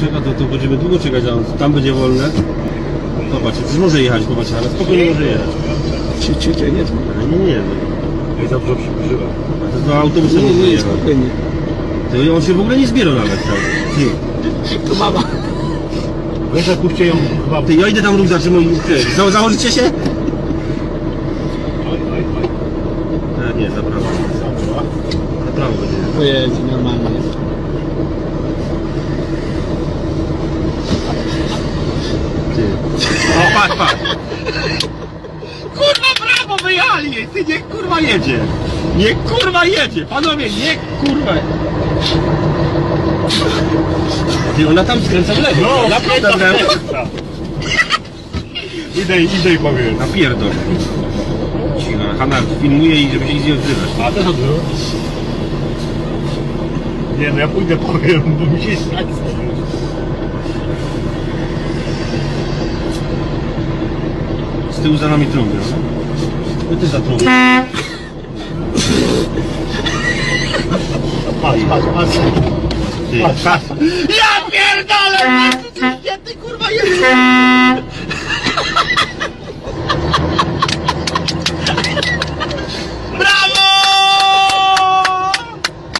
czeka, to, to będziemy długo czekać, a tam będzie wolne. Zobacz, przecież może jechać, popatrz, ale spokojnie może jechać. Ci, ci, ci, nie, Ale nie, nie, no. I dobrze przybywa. A to do autobusu nie, może nie, jechać. spokojnie. To on się w ogóle nie zbiera nawet tam. Ty, To mama. Wiesz, jak puśćcie ją chyba... ty ja idę tam ruch zatrzymać. Ty, za, założycie się? Oj, oj, oj. E, nie, za prawo. Za prawo będzie. Pojedź normalnie. Ty. Patrz, patrz. Kurwa, brawo, wyjali! Ty niech kurwa jedzie! Niech kurwa jedzie! Panowie, niech kurwa! Ty, ona tam skręca w lewo. No, w lewo. Idę, idę i powiem. Napierdol. Cicho, Hanna filmuje i żeby się nic nie odzywać. A też? Nie, no ja pójdę powiem, bo mi się stać. Tyłu za nami trąbią. No ty za trąbią. Patrz, patrz, patrz. Patrz, patrz. Ja pierdolę!